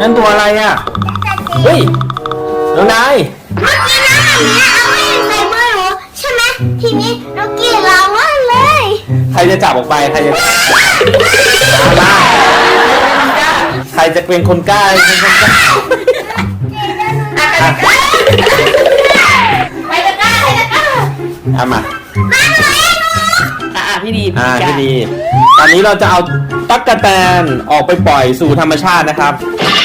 นั่นตัวอะไรอะ เฮ้ยน้องนายเมื่อกี้น้ำแบบนี้เอาไว้ใส่มือหนูใช่ไหมทีนี้น้องกี้เราว่าเลยใครจะจับออกไป ใครจะมาใครจะเป็นคนกล้าเป็นคนกล้าอะไปตะกร้าไปตะกร้าเอามาอะอะ พี่ดีอ่าพี่ที่ดีดี ตอนนี้เราจะเอาตั๊กแตนออกไปปล่อยสู่ธรรมชาตินะครับ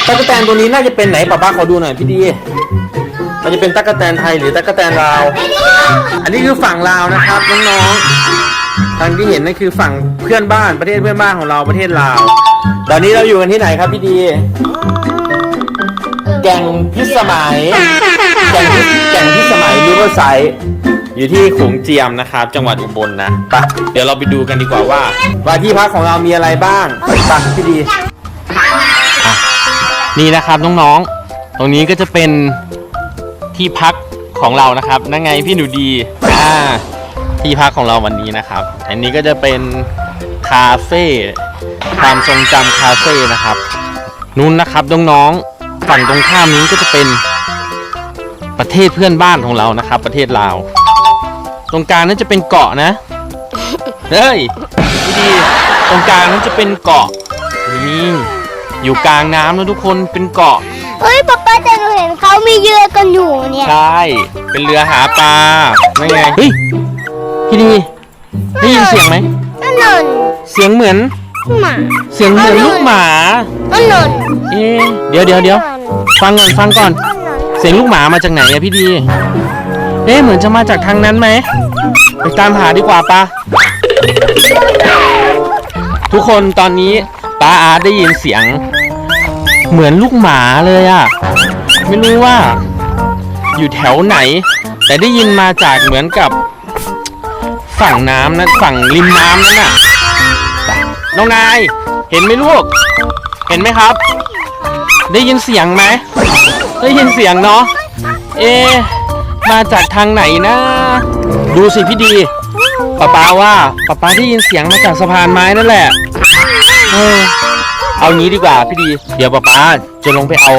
ตั๊กแตนตัวนี้น่าจะเป็นไหนป้าป้าขอดูหน่อยพี่ดี มันจะเป็นตั๊กแตนไทยหรือตั๊กแตนลาว อันนี้คือฝั่งลาวนะครับน้องๆทางที่เห็นนั่นคือฝั่งเพื่อนบ้านประเทศเพื่อนบ้านของเราประเทศลาว ตอนนี้เราอยู่กันที่ไหนครับพี่ดี แก่งพิสมัย แก่งพิแก่งพิสมัยริเวอร์ไซด์ อยู่ที่ขงเจียมนะครับ จังหวัดอุบลนะไปะเดี๋ยวเราไปดูกันดีกว่าว่า ว่าที่พักของเรามีอะไรบ้างไปะพี่ดีอะนี่นะครับน้องๆ ตรงนี้ก็จะเป็นที่พักของเรานะครับนั่นไงพี่หนูดีอ่าที่พักของเราวันนี้นะครับ อันนี้ก็จะเป็นคาเฟ่ความทรงจำคาเฟ่นะครับนู้นนะครับน้องๆฝั่งตรงข้ามนี้ก็จะเป็นประเทศเพื่อนบ้านของเรานะครับ ประเทศลาว ตรงกลางนั้นจะเป็นเกาะนะ เฮ้ยพี่ดี ตรงกลางนั้นจะเป็นเกาะ นี่ อยู่กลางน้ำนะทุกคน เป็นเกาะ เฮ้ยป๊าป๊าแต่หนูเห็นเขามีเยือกันอยู่เนี่ยใช่ เป็นเรือหาปลานั่นไง เฮ้ย พี่ดี ได้ยินเสียงไหม นั่นนนเสียงเหมือน หมาเสียงเหมือนลูกหมา นั่นนนเอ๊ะเดี๋ยวเดี๋ยวเดี๋ยว ฟังก่อนฟังก่อน เสียงลูกหมามาจากไหนอะพี่ดี เอ๊ะเหมือนจะมาจากทางนั้นไหม ไปตามหาดีกว่าปะทุกคนตอนนี้ป้าอาร์ตได้ยินเสียง เหมือนลูกหมาเลยอะไม่รู้ว่า อยู่แถวไหน แต่ได้ยินมาจากเหมือนกับ ฝั่งน้ำนะฝั่งริมน้ำนั่นน่ะน้องนาย เห็นไหมลูก เห็นไหมครับ ได้ยินเสียงไหมได้ยินเสียงเนาะเอะ มาจากทางไหนนะ ดูสิพี่ดีป้าป้าว่าป้าป้าได้ยินเสียงมาจากสะพานไม้นั่นแหละเออเอางี้ดีกว่าพี่ดี เดี๋ยวป้าป้าจะลงไปเอา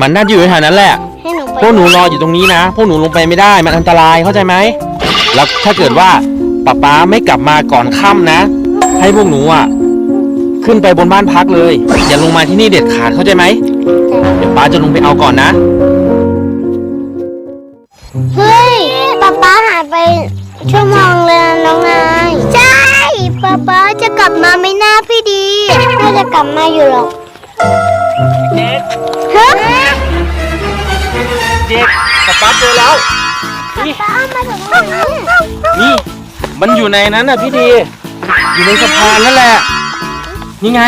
มันน่าจะอยู่แถวนั้นแหละ ให้หนูไปพวกหนูรออยู่ตรงนี้นะ พวกหนูลงไปไม่ได้ มันอันตรายเข้าใจไหม แล้วถ้าเกิดว่าป้าป๊าไม่กลับมาก่อนค่ำนะ ให้พวกหนูอะ ขึ้นไปบนบ้านพักเลย อย่าลงมาที่นี่เด็ดขาดเข้าใจไหม เดี๋ยวป้าจะลงไปเอาก่อนนะ เฮ้ยป๊าป๊าหายไปชั่วโมงเลยนะน้องนาย ใช่ป๊าป๊าจะกลับมาไหม่น่าพี่ดีน่าจะกลับมาอยู่หรอกเด็กฮะเด็กป้าป๊าเจอแล้ว นี่ ป๊าเอามาจากไหนนี่ มันอยู่ในนั้นน่ะพี่ดี อยู่ในสะพานนั่นแหละ นี่ไง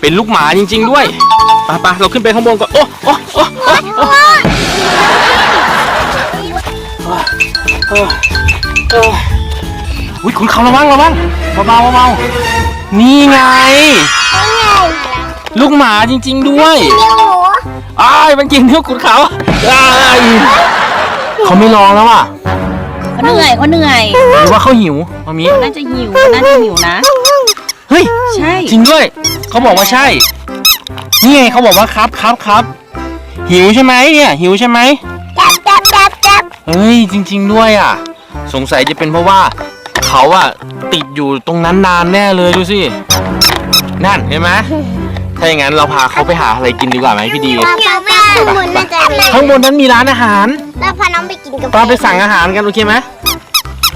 เป็นลูกหมาจริง ๆ ด้วยไป้าป้าเราขึ้นไปข้างบนก่อน โอ้โอ้โอ้โอ้โอ้โอ้โอุ้ยคุณเขาระวังระวังเบาๆเบาๆนี่ไง ลูกหมาจริง ๆ ด้วยเลี้ยงหนูอ้ายมันกินนิ้วคุณเขาอ้ายเขาไม่ลองแล้วอะเขาเหนื่อยเขาเหนื่อยหรือว่าเขาหิวมามิน่าจะหิวน่าจะหิวนะเฮ้ยใช่จริงด้วยเขาบอกว่าใช่ นี่ไงเขาบอกว่าครับครับครับหิวใช่ไหมเนี่ยหิวใช่ไหม เฮ้ยจริง ๆ ด้วยอะ สงสัยจะเป็นเพราะว่าเขาอะติดอยู่ตรงนั้นนานแน่เลยดูสิ นั่นเห็นไหมถ้าอย่างนั้นเราพาเขาไปหาอะไรกินดีกว่าไหมพี่ดีป๊าป๊าป๊าข้างบนน่าจะมีข้างบนนั้นมีร้านอาหาร แล้วพาน้องไปกินกับตอนไปสั่งอาหารกันโอเคไหม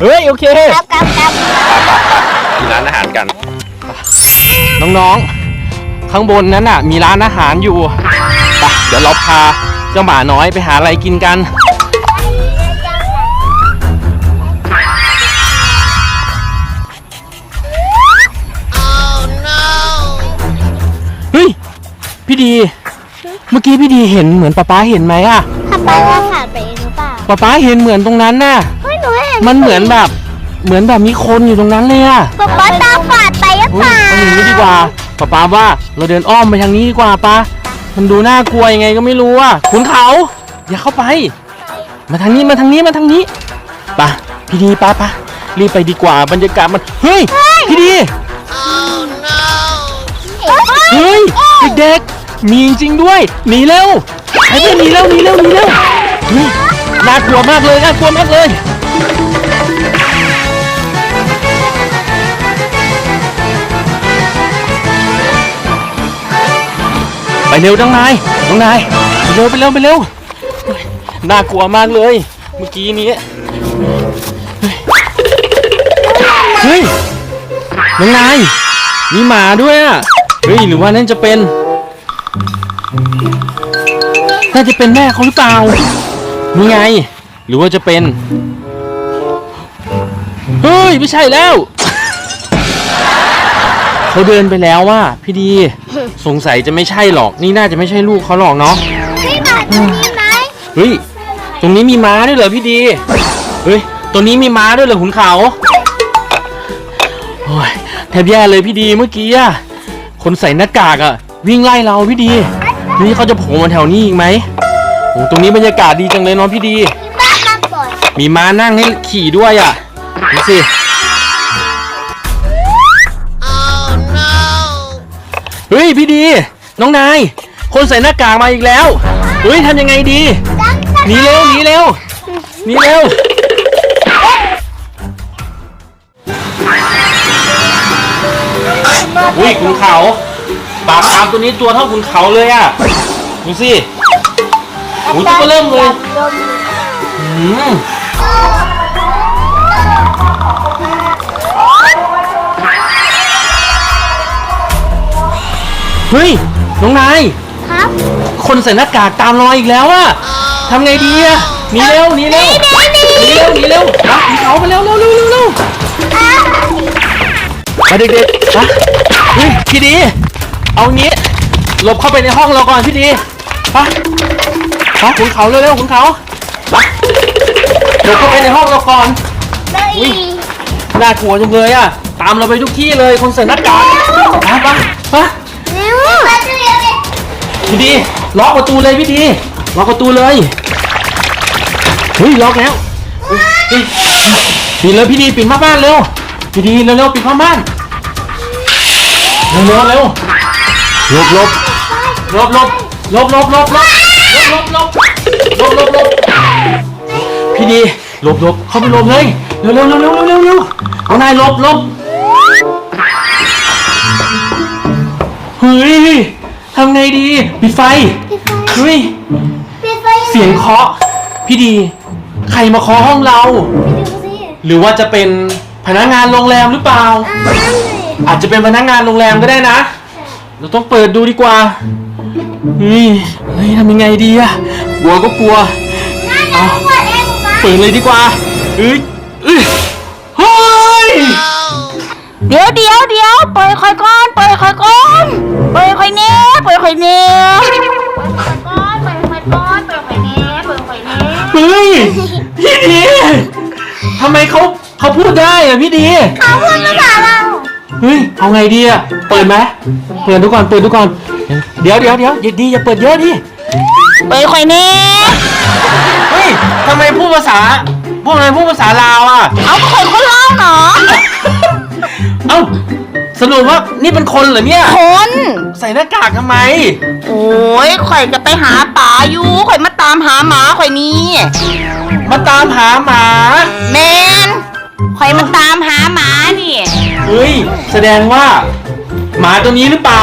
เฮ้ยโอเคกับกับกับมีร้านอาหารกัน น้องๆ ข้างบนนั้นน่ะ มีร้านอาหารอยู่ไปเดี๋ยวเราพาเจ้าหมาน้อยไปหาอะไรกินกัน พี่ดี เมื่อกี้พี่ดีเห็นเหมือนป๊าป๊าเห็นไหมอะถ้าป๊าว่าผ่านไปเองหรือเปล่าป๊าป๊าเห็นเหมือนตรงนั้นน่ะ เฮ้ยหนูเห็นมันเหมือนแบบ เหมือนแบบมีคนอยู่ตรงนั้นเลยอะป๊าป๊าตาฝาดไปหรือเปเฮ้ยล่าเอาอย่างนี้ดีกว่าป๊าป๊าว่าเราเดินอ้อมไปทางนี้ดีกว่าปะมันดูน่ากลัวยังไงก็ไม่รู้อะขุนเขา อย่าเข้าไป มาทางนี้มาทางนี้มาทางนี้ปะพี่ดีปะปะรีบไปดีกว่าบรรยากาศมันเฮ้ยพี่ดี เฮ้ยเด็กๆ มีจริงด้วย หนีเร็วไอ้เพื่อนหนีเร็วหนีเร็วหนีเร็วเฮ้ยน่ากลัวมากเลยน่ากลัวมากเลยไปเร็วน้องนายน้องนายไปเร็วไปเร็วไปเร็วเฮ้ยน่ากลัวมากเลย เมื่อกี้นี้เฮ้ยน้องนายมีหมาด้วยอะเฮ้ยหรือว่านั่นจะเป็น น่าจะเป็นแม่เขาหรือเปล่านี่ไง หรือว่าจะเป็น เฮ้ย ไม่ใช่แล้ว เขาเดินไปแล้วว่า พี่ดี สงสัยจะไม่ใช่หรอก นี่น่าจะไม่ใช่ลูกเขาหรอกเนาะพี่หมาตัวนี้ไหมเฮ้ย ตรงนี้มีม้าด้วยเหรอพี่ดี เฮ้ย ตรงนี้มีม้าด้วยเหรอขุนเขาโอ้ยแทบแย่เลยพี่ดีเมื่อกี้อะคนใส่หน้ากากอะวิ่งไล่เราพี่ดี นี่เขาจะโผล่มาแถวนี้อีกไหมโอ้ตรงนี้บรรยากาศดีจังเลยเนาะพี่ดี บ้านมาบ่อยมีม้านั่งให้ขี่ด้วยอะดูสิ เฮ้ยพี่ดี น้องนาย คนใส่หน้ากากมาอีกแล้ว เฮ้ยทำยังไงดีจังจังหนีเร็วหนีเร็วหนีเร็ว อุ้ยขุนเขา ปากตามตัวนี้ตัวเท่าขุนเขาเลยอะดูสิโอ้ยตัวเบอเริ่มเลยอืมเฮ้ย น้องนาย ครับ คนใส่หน้ากากตามรอยอีกแล้วอะทำไงดีอะหนีเร็วหนีเร็วหนีเร็วหนีเร็วมาหนีเขาไปเร็วเร็วเร็วเร็วเร็วมาเด็กๆมาเฮ้ยพี่ดี เอางี้หลบเข้าไปในห้องเราก่อนพี่ดีไปไปขุนเขาเร็วเร็วขุนเขาไปหลบเข้าไปในห้องเราก่อนเลยอุ๊ย น่ากลัวจังเลยอะตามเราไปทุกที่เลยคนใส่หน้ากากไปไปไปเร็วมาเร็วเลยพี่ดีล็อกประตูเลยพี่ดีล็อกประตูเลยเฮ้ยล็อกแล้วเฮ้ยเฮ้ยปิดเลยพี่ดีปิดม่านบ้านเร็วพี่ดีเร็วเร็วปิดม่านบ้านเร็วเร็วเร็ว หลบหลบหลบหลบหลบหลบหลบหลบหลบหลบหลบหลบหลบลบพี่ดีหลบหลบเข้าไปหลบเลยเร็วเร็วเร็วเร็วเร็วเร็วเอานายหลบหลบเฮ้ยทำไงดีปิดไฟเฮ้ยปิดไฟเสียงเคาะพี่ดี ใครมาเคาะห้องเรา หรือว่าจะเป็นพนักงานโรงแรมหรือเปล่า อาจจะเป็นพนักงานโรงแรมก็ได้นะ เราต้องเปิดดูดีกว่าเฮ้ยเฮ้ยทำยังไงดีอะกลัวก็กลัวเอาเปิดเองมาเปิดเลยดีกว่าเอ้ยเอ้ยเฮ้ยเดี๋ยวเดี๋ยวเดี๋ยวปล่อยคอยก่อนปล่อยคอยก่อนปล่อยคอยเน่ปล่อยคอยเน่ก้อนเปิดไฟก้อนเปิดไฟเนี้เปิดไฟเนี้เฮ้ยพี่ดีทำไมเขาเขาพูดได้อะพี่ดีเขาพูดภาษาเรา เฮ้ย เอาไงดีอะเปิดไหมเปิดดูก่อนเปิดดูก่อนเดี๋ยวเดี๋ยวเดี๋ยวอย่าดีอย่าเปิดเยอะดิปล่อยคอยเน่เฮ้ยทำไมพูดภาษา พวกนายพูดภาษาลาวอะเอาคนคนเล่าเนาะเอ้าสรุปว่านี่เป็นคนเหรอเนี่ย คน ใส่หน้ากากทำไม โอ้ยข่อยจะไปหาป่าอยู่ข่อยมาตามหาหมาข่อยนี่ มาตามหาหมา แมน ข่อยมาตามหาหมานี่ เฮ้ย แสดงว่า หมาตัวนี้หรือเปล่า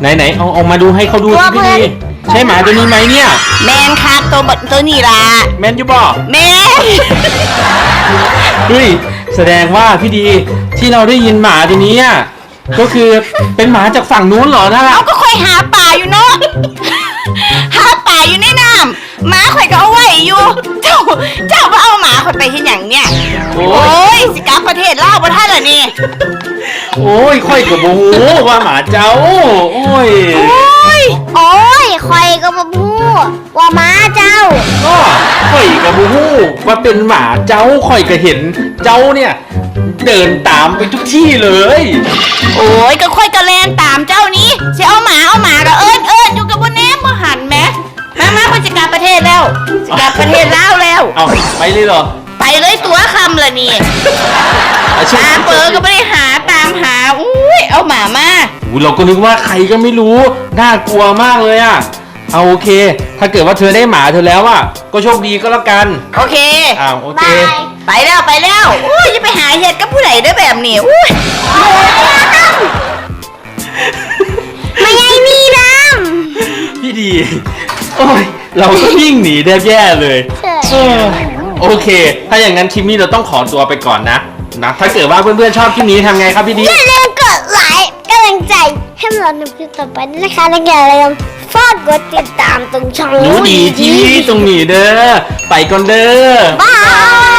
ไหนไหนเอาออกมาดูให้เขาดูสิพี่ดีใช่หมาตัวนี้ไหมเนี่ย แมนครับตัวบตัวนี่ล่ะแมนยูบอแมนเฮ้ยแสดงว่าพี่ดีที่เราได้ยินหมาตัวนี้อะก็คือเป็นหมาจากฝั่งนู้นเหรอนะเอาก็ข่อยหาป่าอยู่เนาะหาป่าอยู่ในน้ำหมาข่อยก็เอาไว้อยู่ เจ้าเจ้าว่าเอาหมาข่อยไปเห็นอย่างเนี่ยโอ้โอ้ยย สิกลับประเทศลาวบ่ท่านเหรอนี่ โอ้ยค่อยกับโอ้โหว่าหมาเจ้า โอ้ยโอ้ย โอ้ยคอยก็มาพูดว่าม้าเจ้า ก็ค่อยกับโอ้โหว่าเป็นหมาเจ้าค่อยก็เห็นเจ้าเนี่ย เดินตามไปทุกที่เลย โอ้ยก็ค่อยกระแลนตามเจ้านี้สิเอาหมาเอาหมาก็เอิ้นเอิ้นอยู่กับบนแนมบ่หันแหมมามาคนจะกลับประเทศแล้วจะกลับประเทศลาวแล้ว เอาไปเลยเหรอไป เลยตัวคำละนี่อาชีพตาเปิดก็ไม่ได้หาตามหาอุ้ยเอาหมามาหูเราก็นึกว่าใครก็ไม่รู้ น่ากลัวมากเลยอะเอาโอเค ถ้าเกิดว่าเธอได้หมาเธอแล้วอะก็โชคดีก็แล้วกัน โอเคอ้าวโอเคบายไปแล้วไปแล้วอุ้ยจะไปหาเหตุกับผู้ใดได้อแบบนี้อุ้ยไม่ใช่มีน้พี่ดี โอ้ย เราก็วิ่งหนีแทบแย่เลยำใช่เออ โอเค ถ้าอย่างนั้นคลิปนี้เราต้องขอตัวไปก่อนนะ นะ ถ้าเกิดว่าเพื่อนๆชอบคลิปนี้ทำไงครับพี่ดี อย่าลืมกดไลค์กำลังใจให้เราในคลิปต่อไปด้วยนะคะและอย่าลืมฝากกดติดตามตรงช่องหนูดีทีวีตรงนี้เด้อ ไปก่อนเด้อ บาย